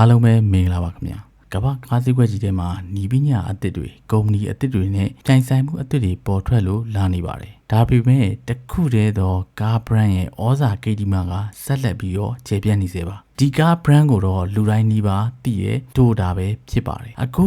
အားလုံးပဲမင်္ဂလာပါခင်ဗျာကမ္ဘာကားစည်းကွက်ကြီးထဲမှာနီးပညာအသစ်တွေကုမ္ပဏီအသစ်တွေနဲ့ကြိုင်ဆိုင်မှုအသစ်တွေပေါ်ထွက်လို့လာနေပါတယ်ဒါပေမဲ့တခုတည်းသောကား brand ရဲ့ဩဇာကိတိမာကဆက်လက်ပြီးတော့ကျေပြန့်နေစေပါဒီကား brand ကိုတော့လူတိုင်းနီးပါသိရတိုတာပဲဖြစ်ပါတယ်အခု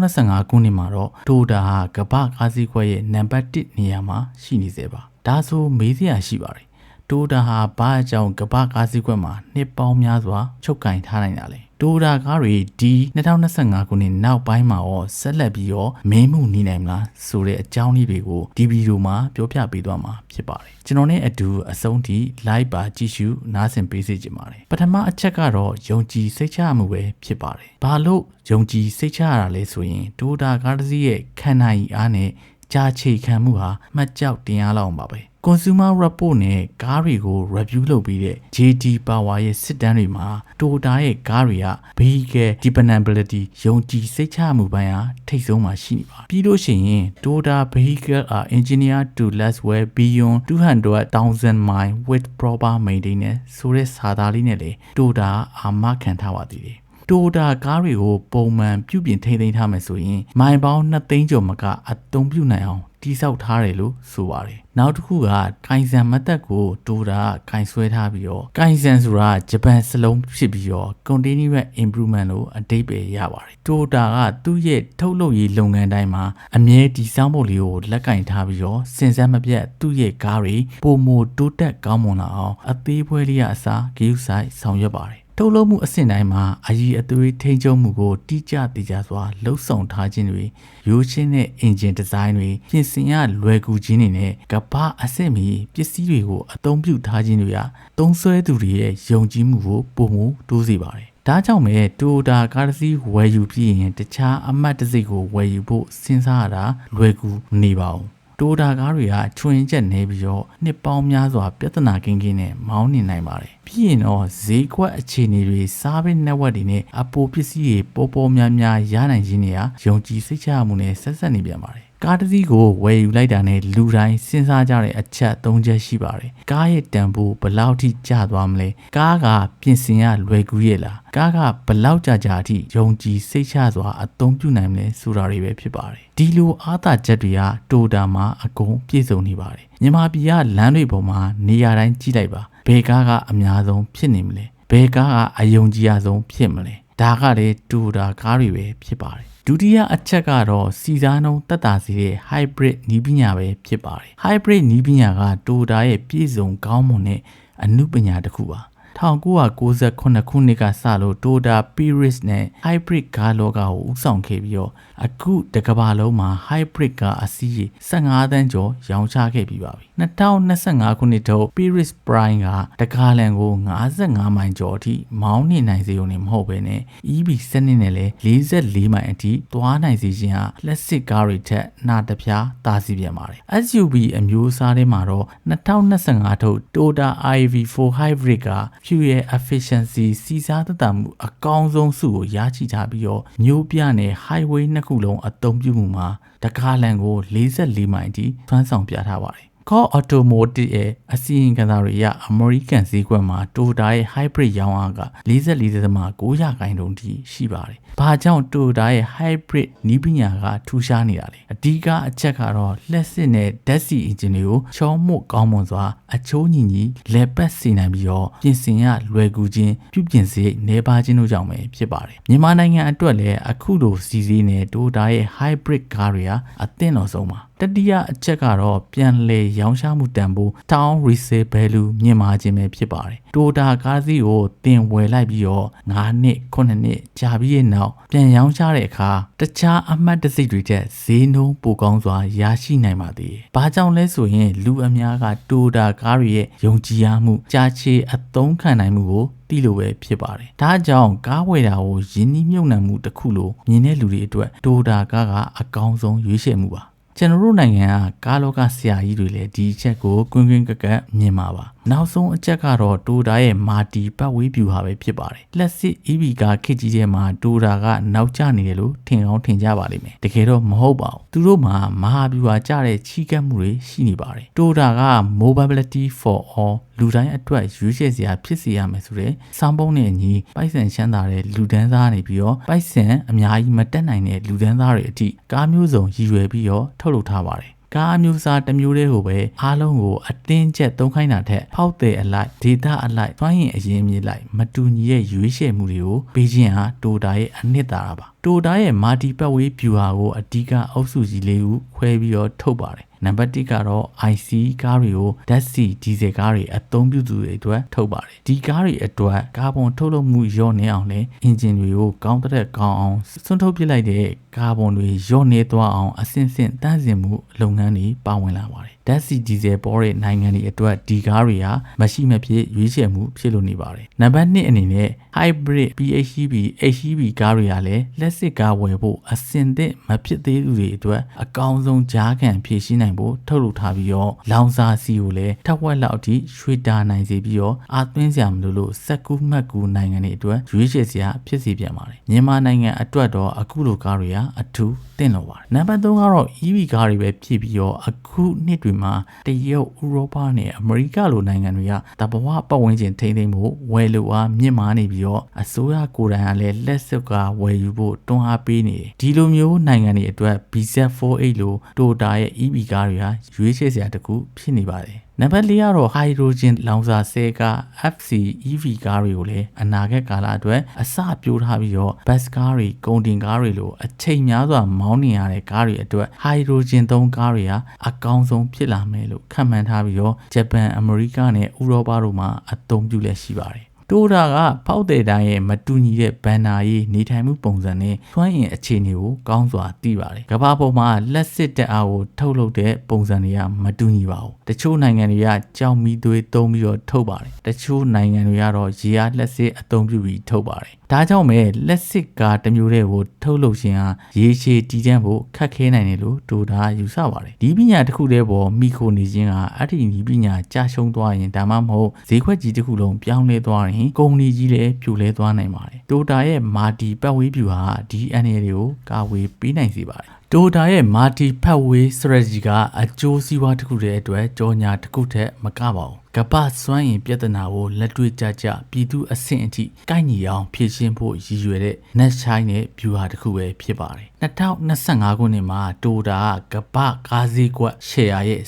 2025ခုနှစ်မှာတော့တိုတာဟာကမ္ဘာကားစည်းကွက်ရဲ့နံပါတ်1နေရာမှာရှိနေစေပါဒါဆိုမေးစရာရှိပါတယ်တိုတာဟာဘာအကြောင်းကမ္ဘာကားစည်းကွက်မှာနှစ်ပေါင်းများစွာချုပ်ကင်ထားနိုင်တာလဲ တိုတာကားတွေဒီ2025ခုနှစ်နောက်ပိုင်းမှာရောဆက်လက်ပြီးတော့မင်းမှုနေနိုင်မလားဆိုတဲ့အကြောင်းလေးတွေကိုဒီဗီဒီယိုမှာပြောပြပေးသွားမှာဖြစ်ပါတယ်ကျွန်တော်နဲ့အတူအဆုံးထိ live ပါကြည့်ရှုနားဆင်ပေးစေချင်ပါတယ်ပထမအချက်ကတော့ယုံကြည်စိတ်ချမှုပဲဖြစ်ပါတယ်ဘာလို့ယုံကြည်စိတ်ချရတာလဲဆိုရင်တိုတာကားတစ်စီးရဲ့ခန္ဓာကြီးအားနဲ့ကြာချေခံမှုဟာမှတ်ကြောက်တင်အားလောက်ပါပဲ consumer report နဲ့ကားတွေကို review လုပ်ပြီးတဲ့ JD Power ရဲ့စစ်တမ်းတွေမှာ Toyota ရဲ့ကားတွေက vehicle dependability ယုံကြည်စိတ်ချမှုပိုင်းဟာထိတ်ဆုံးမှာရှိနေပါပြီးလို့ရှိရင် Toyota vehicle are engineered to last well beyond 200,000 mile with proper maintenance ဆိုတဲ့စာသားလေးနဲ့လေ Toyota အာမခံထားပါသေးတယ်တိုတာကားတွေကိုပုံမှန်ပြုပြင်ထိန်းသိမ်းထားမယ်ဆိုရင်မိုင်ပေါင်း2သိန်းကျော်မကအသုံးပြုနိုင်အောင် တိစောက်ထားတယ်လို့ဆိုပါတယ်။နောက်တစ်ခုကကိုင်ဆန်မသက်ကိုတိုတာကိုင်ဆွဲထားပြီးတော့ကိုင်ဆန်ဆိုတာဂျပန်စလုံးဖြစ်ပြီးတော့ continuous improvement လို့အတိတ်ပဲရပါတယ်။တိုတာကသူ့ရဲ့ထုတ်လုပ်ရေးလုပ်ငန်းတိုင်းမှာအမြဲတည်ဆောက်ဖို့လေးကိုလက်ကင်ထားပြီးတော့စင်စမ်းမပြတ်သူ့ရဲ့ကားတွေပုံမတိုးတက်ကောင်းမွန်လာအောင်အသေးဖွဲလေးရအစားဂိူးဆိုင်ဆောင်ရွက်ပါတယ် ထုတ်လုပ်မှုအဆင့်တိုင်းမှာအကြီးအသွေးထိန်းချုပ်မှုကိုတိကျတည်ကြစွာလှုပ်ဆောင်ထားခြင်းတွေရိုးရှင်းတဲ့အင်ဂျင်ဒီဇိုင်းတွေပြင်ဆင်ရလွယ်ကူခြင်းတွေနဲ့ကပ္ပအဆင့်မီပစ္စည်းတွေကိုအသုံးပြုထားခြင်းတွေကသုံးဆွဲသူတွေရဲ့ယုံကြည်မှုကိုပုံမှုတိုးစေပါတယ်ဒါကြောင့်ပဲတိုတာကားတစ်စီးဝယ်ယူပြီးရင်တခြားအမတ်တစ်စိတ်ကိုဝယ်ယူဖို့စဉ်းစားရတာလွယ်ကူနေပါဘူး တိုတာကားတွေကချွင်းချက်နေပြီးတော့နှစ်ပေါင်းများစွာ ပြဿနာကင်းကင်းနဲ့မောင်းနေနိုင်ပါတယ်။ပြီးရင်တော့ဈေးကွက်အခြေအနေတွေစားဘစ် network တွေနဲ့အပိုပစ္စည်းတွေပေါ်ပေါ်များများရနိုင်ခြင်းတွေကယုံကြည်စိတ်ချမှုနဲ့ဆက်ဆက်နေပြန်ပါတယ်။ ကားတစ်စီးကိုဝယ်ယူလိုက်တာနဲ့လူတိုင်းစဉ်းစားကြတဲ့အချက်၃ချက်ရှိပါတယ်။ကားရဲ့တန်ဖိုးဘယ်လောက်ထိကျသွားမလဲ။ကားကပြင်ဆင်ရလွယ်ကူရဲ့လား။ကားကဘယ်လောက်ကြာကြာအထိယုံကြည်စိတ်ချစွာအသုံးပြုနိုင်မလဲဆိုတာတွေပဲဖြစ်ပါတယ်။ဒီလိုအားသာချက်တွေကတိုတာမှာအကုန်ပြည့်စုံနေပါတယ်။မြန်မာပြည်ကလမ်းတွေပေါ်မှာနေရာတိုင်းကြည့်လိုက်ပါ။ဘယ်ကားကအများဆုံးဖြစ်နေမလဲ။ဘယ်ကားကအယုံကြည်ရဆုံးဖြစ်မလဲ။ဒါကလေတိုတာကားတွေပဲဖြစ်ပါတယ် ဒုတိယအချက်ကတော့စီစားနှုံးတက်တာစီတဲ့ hybrid နီးပညာပဲဖြစ်ပါတယ် hybrid နီးပညာက Toyota ရဲ့ပြည့်စုံကောင်းမွန်တဲ့အမှုပညာတစ်ခုပါ 1998ခုနှစ်ကစလို့ Toyota Prius နဲ့ Hybrid ကားလောကကိုဦးဆောင်ခဲ့ပြီးတော့အခုတကဘာလုံးမှာ Hybrid ကားအစီးရေ15တန်းကျော်ရောင်းချခဲ့ပြီးပါပြီ2025ခုနှစ်ထုတ် Prius Prime ကတကားလန်ကို55မိုင်ကျော်အထိမောင်းနေနိုင်စေုံနဲ့မဟုတ်ဘဲနဲ့ EV စနစ်နဲ့လည်း44မိုင်အထိသွားနိုင်စေခြင်းဟာလက်စစ်ကားတွေထက်နှာတပြားသာစီပြန်ပါတယ် SUV အမျိုးအစားတွေမှာတော့2025ထုတ် Toyota iV4 Hybrid က fuel efficiency စီစားသက်သာမှုအကောင်းဆုံးစုကိုရရှိထားပြီးတော့မျိုးပြနဲ့ highway နှစ်ခုလုံးအသုံးပြုမှုမှာတကားလန်ကို44မိုင်အထိသွမ်းဆောင်ပြထားပါတယ် Core Automotive ရဲ့အစီရင်ခံစာတွေအရ American ဈေးကွက်မှာ Toyota ရဲ့ Hybrid ရောင်းအားက44.9ရာခိုင်နှုန်းထိရှိပါတယ်။ဘာကြောင့် Toyota ရဲ့ Hybrid နီးပညာကထူးခြားနေတာလဲ။အဓိကအချက်ကတော့လက်စစ်နဲ့ဓာတ်ဆီ engine တွေကိုချောမွတ်ကောင်းမွန်စွာအချိုးညီညီလဲပတ်စေနိုင်ပြီးတော့ပြင်ဆင်ရလွယ်ကူခြင်းပြုပြင်စေနေပါခြင်းတို့ကြောင့်ပဲဖြစ်ပါတယ်။မြန်မာနိုင်ငံအတွက်လည်းအခုလိုစီစီနဲ့ Toyota ရဲ့ Hybrid ကားတွေဟာအသင့်တော်ဆုံးပါ။ တတိယအချက်ကတော့ပြန်လည်ရောင်းချမှုတန်ဖိုး town resale value မြင့်မားခြင်းပဲဖြစ်ပါတယ်။ Toyota ကားစီးကိုတင်ဝယ်လိုက်ပြီးတော့9နှစ်9နှစ်ကြာပြီးရဲ့နောက်ပြန်ရောင်းချတဲ့အခါတခြားအမှတ်တစိတ်တွေချက်ဈေးနှုန်းပိုကောင်းစွာရရှိနိုင်ပါသေးတယ်။ဘာကြောင့်လဲဆိုရင်လူအများက Toyota ကားတွေရဲ့ယုံကြည်ရမှုကြာချေအသုံးခံနိုင်မှုကိုတိလိုပဲဖြစ်ပါတယ်။ဒါကြောင့်ကားဝယ်တာကိုယင်းနှိမ့်မြုပ်နှံမှုတစ်ခုလိုမြင်တဲ့လူတွေအတွက် Toyota ကားကအကောင်းဆုံးရွေးချယ်မှုပါ ကျွန်တော်တို့နိုင်ငံကကားလောကဆရာကြီးတွေလည်းဒီအချက်ကိုကွင်းကွင်းကက်ကက်မြင်ပါပါ နောက်ဆုံးအချက်ကတော့တိုတာရဲ့မာတီပတ်ဝေးပြူဟာပဲဖြစ်ပါတယ်လက်စစ် EV ကားခစ်ကြီးထဲမှာတိုတာကနောက်ကျနေတယ်လို့ထင်အောင်ထင်ကြပါလိမ့်မယ်တကယ်တော့မဟုတ်ပါဘူးသူတို့မှာမဟာဗျူဟာကျတဲ့ချီးကပ်မှုတွေရှိနေပါတယ်တိုတာက mobility for all လူတိုင်းအတွက်ရွေးချယ်စရာဖြစ်စေရမယ်ဆိုတဲ့စောင်းပုံးနဲ့အညီပိုက်ဆံချမ်းသာတဲ့လူဒန်းသားနေပြီးတော့ပိုက်ဆံအများကြီးမတက်နိုင်တဲ့လူဒန်းသားတွေအထိကားမျိုးစုံရည်ရွယ်ပြီးတော့ထုတ်လုပ်ထားပါတယ် ကားအမျိုးအစားတစ်မျိုးတည်းကိုပဲအားလုံးကိုအတင်းကျပ်သုံးခိုင်းတာထက်ဖောက်တဲ့အလိုက်ဒေတာအလိုက်တွိုင်းရင်အရင်မြေလိုက်မတူညီတဲ့ရွေးချယ်မှုတွေကိုပေးခြင်းဟာတိုတာရဲ့အနှစ်သာရပါတိုတာရဲ့မာတီပတ်ဝေးဗျူဟာကိုအဓိကအုပ်စုကြီးလေးခုခွဲပြီးတော့ထုတ်ပါတယ်နံပါတ်1ကတော့ IC ကားတွေကိုဓာတ်ဆီဒီဇယ်ကားတွေအသုံးပြုသူတွေအတွက်ထုတ်ပါတယ်ဒီကားတွေအတွက်ကာဗွန်ထုတ်လုပ်မှုလျော့နေအောင်လဲအင်ဂျင်တွေကိုကောင်းတဲ့ကောင်းအောင်စွန့်ထုတ်ပစ်လိုက်တဲ့ ကာဗွန်တွေလျော့နေသွားအောင်အဆင့်ဆင့်တန့်စင်မှုလုပ်ငန်းတွေပါဝင်လာပါတယ်ဓာတ်ဆီဒီဇယ်ပေါ်တဲ့နိုင်ငံတွေအတွက်ဒီကားတွေဟာမရှိမဖြစ်ရွေးချယ်မှုဖြစ်လို့နေပါတယ်နံပါတ်2အနေနဲ့ hybrid PHEV HEV ကားတွေကလည်းလက်စစ်ကားဝယ်ဖို့အဆင်သင့်မဖြစ်သေးသူတွေအတွက်အကောင်းဆုံးကြားခံဖြည့်ရှင်းနိုင်ဖို့ထုတ်လုပ်ထားပြီးတော့လောင်စာစီကိုလည်းထက်ဝက်လောက်အထိရွှေတာနိုင်စေပြီးတော့အာသွင်းစရာမလိုလို့စက်ကူးမှတ်ကူနိုင်ငံတွေအတွက်ရွေးချယ်စရာဖြစ်စေပြန်ပါတယ်မြန်မာနိုင်ငံအတွက်တော့အခုလိုကားတွေဟာအထူးတင့်လို့ပါတယ်နံပါတ်3ကတော့ EV ကားတွေပဲဖြစ်ပြီးတော့အခုနှစ်တွေမှာတရုတ်ဥရောပနဲ့အမေရိကလိုနိုင်ငံတွေကတဘဝပတ်ဝန်းကျင်ထိန်းသိမ်းဖို့ဝယ်လိုအားမြင့်မားနေပြီးတော့အစိုးရကိုယ်တိုင်ကလည်းလက်စွပ်ကဝယ်ယူဖို့တွန်းအားပေးနေတယ်ဒီလိုမျိုးနိုင်ငံတွေအတွက် BZ48 လို Toyota ရဲ့ EV ကားတွေဟာရွေးချယ်စရာတစ်ခုဖြစ်နေပါတယ်နံပါတ်၄ကတော့ hydrogen လောင်စာဆဲကား FC EV ကားတွေကိုလည်းအနာဂတ်ကာလအတွက်အစပြိုးထားပြီးတော့ bus ကားတွေကုန်တင်ကားတွေလိုအချိန်များစွာမောင်းနေရတဲ့ကားတွေအတွက် hydrogen သုံးကားတွေဟာအကောင်းဆုံးဖြစ်လာမယ်လို့ခန့်မှန်းထားပြီးတော့ဂျပန်အမေရိကနဲ့ဥရောပတို့မှာအသုံးပြုလက်ရှိပါတယ် တိုးတာကဖောက်တဲ့တိုင်းရဲ့မတူညီတဲ့ဘန်နာရေးနေထိုင်မှုပုံစံနဲ့သွမ်းရင်အခြေအနေကိုကောင်းစွာသိပါတယ်။ကမ္ဘာပေါ်မှာလက်စစ်တက်အားကိုထုတ်လုပ်တဲ့ပုံစံတွေကမတူညီပါဘူး။တချို့နိုင်ငံတွေကကြောင်မီသွေးသုံးပြီးတော့ထုတ်ပါတယ်။တချို့နိုင်ငံတွေကတော့ရေအားလက်စစ်အသုံးပြုပြီးထုတ်ပါတယ်။ဒါကြောင့်ပဲလက်စစ်ကားတစ်မျိုးတည်းကိုထုတ်လုပ်ခြင်းဟာရေရှည်တည်တံ့ဖို့ခက်ခဲနိုင်တယ်လို့တိုတာယူဆပါတယ်။ဒီပညာတစ်ခုတည်းပေါ်မိခိုနေခြင်းကအဲ့ဒီဒီပညာကြာရှုံးသွားရင်ဒါမှမဟုတ်ဈေးခွက်ကြီးတစ်ခုလုံးပြောင်းလဲသွားရင်ကုမ္ပဏီကြီးလည်းပြိုလဲသွားနိုင်ပါတယ်။တိုတာရဲ့မာတီပတ်ဝေးပြူဟာဒီအန်ရတွေကိုကာဝေးပေးနိုင်စေပါတယ်။ တိုတာရဲ့မာတီဖက်ဝေး strategy ကအကျိုးစီးပွားတစ်ခုတည်းအတွက်ကြောညာတစ်ခုထက်မကပါဘူးကပ္ပစွမ်းရင်ပြဿနာကိုလက်တွေ့ကြကြပြည်သူအဆင့်အထိကိုက်ညီအောင်ဖြည့်ရှင်းဖို့ရည်ရွယ်တဲ့ net shine နဲ့ view ဟာတစ်ခုပဲဖြစ်ပါတယ်2025ခုနှစ်မှာတိုတာကပ္ပကားဈေးကွက် share ရဲ့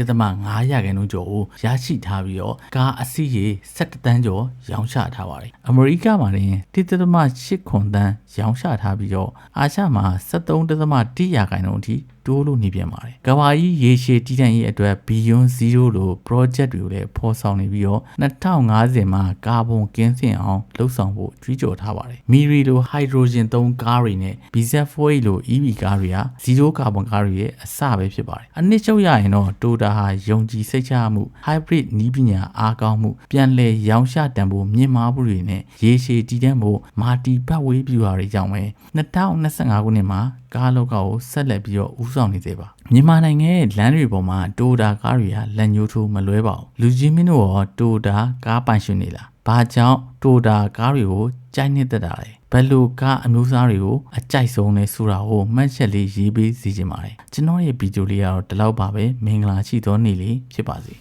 12.5ရာခိုင်နှုန်းကျော်ကိုရရှိထားပြီးတော့ကားအစီးရေ17တန်းကျော်ရောင်းချထားပါတယ်အမေရိကမှာလည်း1.8ခွန်တန်းရောင်းချထားပြီးတော့အာရှမှာ73.1ရာခိုင်နှုန်းအထိတိုးလို့နေပြန်ပါတယ်။ကဘာကြီးရေရှည်တည်တံ့ရေးအတွက် Beyond Zero လို project တွေကိုလည်းဖော်ဆောင်နေပြီးတော့2050မှာကာဗွန်ကင်းစင်အောင်လှုပ်ဆောင်ဖို့ကြွေးကြော်ထားပါတယ်။မီရီလို hydrogen သုံးကားတွေနဲ့ BZ4 လို EV ကားတွေက zero carbon ကားတွေရဲ့အစပဲဖြစ်ပါတယ်။အနည်းချုပ်ရရင်တော့ Toyota ဟာယုံကြည်စိတ်ချမှု hybrid နီးပညာအားကောင်းမှုပြန်လည်ရောင်းချတန်ဖို့မြင့်မားမှုတွေနဲ့ရေရှည်တည်တံ့ဖို့မာတီပတ်ဝေးပြူဟာတွေကြောင့်ပဲ2025ခုနှစ်မှာ ကားလောကကိုဆက်လက်ပြီးတော့ဦးဆောင်နေသေးပါမြန်မာနိုင်ငံရဲ့လမ်းတွေပေါ်မှာတိုတာကားတွေကလက်ညှိုးထိုးမလွဲပါဘူးလူကြီးမင်းတို့ရောတိုတာကားပိုင်ရှင်နေလားဘာကြောင့်တိုတာကားတွေကိုကြိုက်နေတတ်တာလဲဘယ်လိုကားအမျိုးအစားတွေကိုအကြိုက်ဆုံးလဲဆိုတာကိုမှတ်ချက်လေးရေးပေးစီခြင်းပါတယ်ကျွန်တော်ရဲ့ဗီဒီယိုလေးကတော့ဒီလောက်ပါပဲမင်္ဂလာရှိသောနေ့လေးဖြစ်ပါစေ